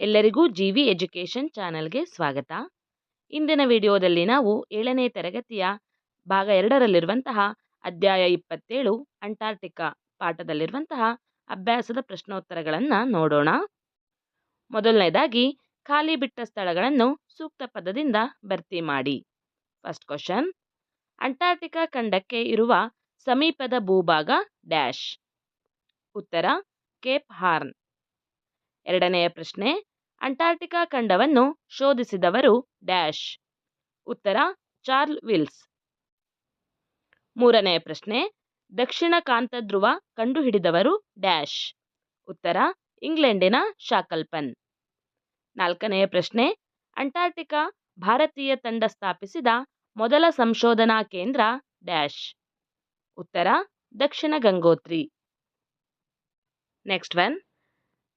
ಎಲ್ಲರಿಗೂ G V education ಚಾನಲ್ಗೆ ಸ್ವಾಗತ. ಇಂದಿನ ವಿಡಿಯೋದಲ್ಲಿ ನಾವು ಏಳನೇ ತರಗತಿಯ ಭಾಗ ಎರಡರಲ್ಲಿರುವಂತಹ ಅಧ್ಯಾಯ ಇಪ್ಪತ್ತೇಳು ಅಂಟಾರ್ಟಿಕಾ ಪಾಠದಲ್ಲಿರುವಂತಹ ಅಭ್ಯಾಸದ ಪ್ರಶ್ನೋತ್ತರಗಳನ್ನು ನೋಡೋಣ. ಮೊದಲನೇದಾಗಿ, ಖಾಲಿ ಬಿಟ್ಟ ಸ್ಥಳಗಳನ್ನು ಸೂಕ್ತ ಪದದಿಂದ ಭರ್ತಿ ಮಾಡಿ. ಫಸ್ಟ್ ಕ್ವಶನ್ ಅಂಟಾರ್ಟಿಕಾ ಖಂಡಕ್ಕೆ ಇರುವ ಸಮೀಪದ ಭೂಭಾಗ ಡ್ಯಾಶ್. ಉತ್ತರ, ಕೇಪ್ ಹಾರ್ನ್. ಎರಡನೆಯ ಪ್ರಶ್ನೆ ಅಂಟಾರ್ಟಿಕಾ ಖಂಡವನ್ನು ಶೋಧಿಸಿದವರು ಡ್ಯಾಶ್. ಉತ್ತರ, ಚಾರ್ಲ್ ವಿಲ್ಸ್. ಮೂರನೆಯ ಪ್ರಶ್ನೆ, ದಕ್ಷಿಣ ಕಾಂತಧ್ರುವ ಕಂಡುಹಿಡಿದವರು ಡ್ಯಾಶ್. ಉತ್ತರ, ಇಂಗ್ಲೆಂಡಿನ ಶಾಕಲ್ಪನ್. ನಾಲ್ಕನೆಯ ಪ್ರಶ್ನೆ ಅಂಟಾರ್ಟಿಕಾ ಭಾರತೀಯ ತಂಡ ಸ್ಥಾಪಿಸಿದ ಮೊದಲ ಸಂಶೋಧನಾ ಕೇಂದ್ರ ಡ್ಯಾಶ್. ಉತ್ತರ, ದಕ್ಷಿಣ ಗಂಗೋತ್ರಿ. Next one.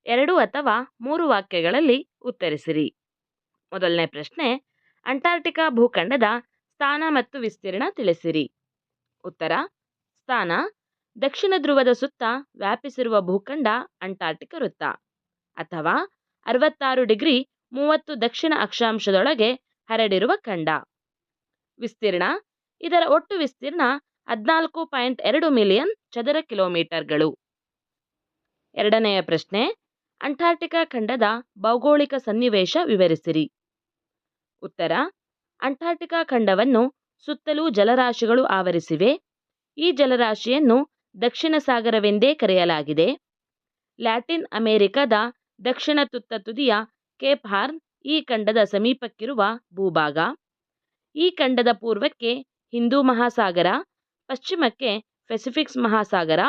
ಎರಡು ಅಥವಾ ಮೂರು ವಾಕ್ಯಗಳಲ್ಲಿ ಉತ್ತರಿಸಿರಿ. ಮೊದಲನೇ ಪ್ರಶ್ನೆ ಅಂಟಾರ್ಟಿಕಾ ಭೂಖಂಡದ ಸ್ಥಾನ ಮತ್ತು ವಿಸ್ತೀರ್ಣ ತಿಳಿಸಿರಿ. ಉತ್ತರ, ಸ್ಥಾನ, ದಕ್ಷಿಣ ಧ್ರುವದ ಸುತ್ತ ವ್ಯಾಪಿಸಿರುವ ಭೂಖಂಡ ಅಂಟಾರ್ಟಿಕ ವೃತ್ತ. ಅಥವಾ ಅರವತ್ತಾರು ಡಿಗ್ರಿ ಮೂವತ್ತು ದಕ್ಷಿಣ ಅಕ್ಷಾಂಶದೊಳಗೆ ಹರಡಿರುವ ಖಂಡ. ವಿಸ್ತೀರ್ಣ, ಇದರ ಒಟ್ಟು ವಿಸ್ತೀರ್ಣ ಹದಿನಾಲ್ಕು ಪಾಯಿಂಟ್ ಎರಡು ಮಿಲಿಯನ್ ಚದರ ಕಿಲೋಮೀಟರ್ಗಳು. ಎರಡನೆಯ ಪ್ರಶ್ನೆ ಅಂಟಾರ್ಟಿಕಾ ಖಂಡದ ಭೌಗೋಳಿಕ ಸನ್ನಿವೇಶ ವಿವರಿಸಿರಿ. ಉತ್ತರ, ಅಂಟಾರ್ಟಿಕಾ ಖಂಡವನ್ನು ಸುತ್ತಲೂ ಜಲರಾಶಿಗಳು ಆವರಿಸಿವೆ. ಈ ಜಲರಾಶಿಯನ್ನು ದಕ್ಷಿಣ ಸಾಗರವೆಂದೇ ಕರೆಯಲಾಗಿದೆ. ಲ್ಯಾಟಿನ್ ಅಮೆರಿಕದ ದಕ್ಷಿಣ ತುತ್ತ ತುದಿಯ ಕೇಪ್ ಹಾರ್ನ್ ಈ ಖಂಡದ ಸಮೀಪಕ್ಕಿರುವ ಭೂಭಾಗ. ಈ ಖಂಡದ ಪೂರ್ವಕ್ಕೆ ಹಿಂದೂ ಮಹಾಸಾಗರ, ಪಶ್ಚಿಮಕ್ಕೆ ಪೆಸಿಫಿಕ್ಸ್ ಮಹಾಸಾಗರ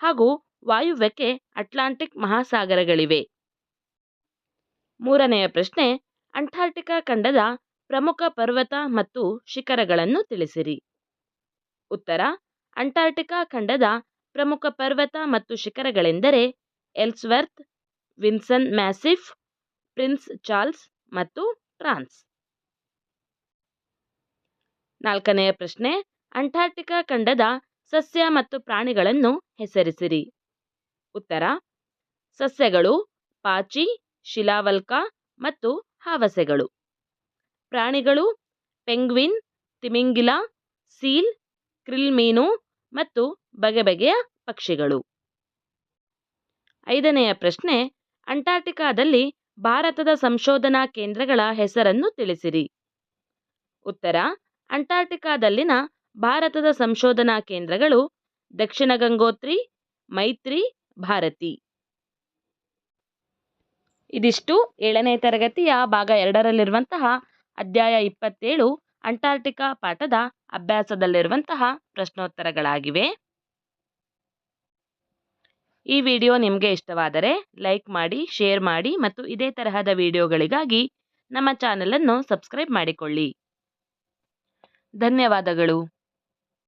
ಹಾಗೂ ವಾಯುವ್ಯಕ್ಕೆ ಅಟ್ಲಾಂಟಿಕ್ ಮಹಾಸಾಗರಗಳಿವೆ. ಮೂರನೆಯ ಪ್ರಶ್ನೆ ಅಂಟಾರ್ಟಿಕಾ ಖಂಡದ ಪ್ರಮುಖ ಪರ್ವತ ಮತ್ತು ಶಿಖರಗಳನ್ನು ತಿಳಿಸಿರಿ. ಉತ್ತರ ಅಂಟಾರ್ಟಿಕಾ ಖಂಡದ ಪ್ರಮುಖ ಪರ್ವತ ಮತ್ತು ಶಿಖರಗಳೆಂದರೆ Ellsworth, Vinson Massif, Prince Charles ಮತ್ತು ಟ್ರಾನ್ಸ್ ನಾಲ್ಕನೆಯ ಪ್ರಶ್ನೆ ಅಂಟಾರ್ಟಿಕಾ ಖಂಡದ ಸಸ್ಯ ಮತ್ತು ಪ್ರಾಣಿಗಳನ್ನು ಹೆಸರಿಸಿರಿ. ಉತ್ತರ, ಸಸ್ಯಗಳು, ಪಾಚಿ, ಶಿಲಾವಲ್ಕ ಮತ್ತು ಹಾವಸೆಗಳು. ಪ್ರಾಣಿಗಳು, ಪೆಂಗ್ವಿನ್, ತಿಮಿಂಗಿಲ, ಸೀಲ್, ಕ್ರಿಲ್ ಮೀನು ಮತ್ತು ಬಗೆ ಬಗೆಯ ಪಕ್ಷಿಗಳು. ಐದನೆಯ ಪ್ರಶ್ನೆ, ಅಂಟಾರ್ಟಿಕಾದಲ್ಲಿ ಭಾರತದ ಸಂಶೋಧನಾ ಕೇಂದ್ರಗಳ ಹೆಸರನ್ನು ತಿಳಿಸಿರಿ. ಉತ್ತರ, ಅಂಟಾರ್ಟಿಕಾದಲ್ಲಿನ ಭಾರತದ ಸಂಶೋಧನಾ ಕೇಂದ್ರಗಳು ದಕ್ಷಿಣ ಗಂಗೋತ್ರಿ, ಮೈತ್ರಿ ಭಾರತಿ. ಇದಿಷ್ಟು ಏಳನೇ ತರಗತಿಯ ಭಾಗ ಎರಡರಲ್ಲಿರುವಂತಹ ಅಧ್ಯಾಯ ಇಪ್ಪತ್ತೇಳು ಅಂಟಾರ್ಟಿಕಾ ಪಾಠದ ಅಭ್ಯಾಸದಲ್ಲಿರುವಂತಹ ಪ್ರಶ್ನೋತ್ತರಗಳಾಗಿವೆ. ಈ ವಿಡಿಯೋ ನಿಮಗೆ ಇಷ್ಟವಾದರೆ ಲೈಕ್ ಮಾಡಿ, ಶೇರ್ ಮಾಡಿ ಮತ್ತು ಇದೇ ತರಹದ ವಿಡಿಯೋಗಳಿಗಾಗಿ ನಮ್ಮ ಚಾನಲನ್ನು ಸಬ್ಸ್ಕ್ರೈಬ್ ಮಾಡಿಕೊಳ್ಳಿ. ಧನ್ಯವಾದಗಳು.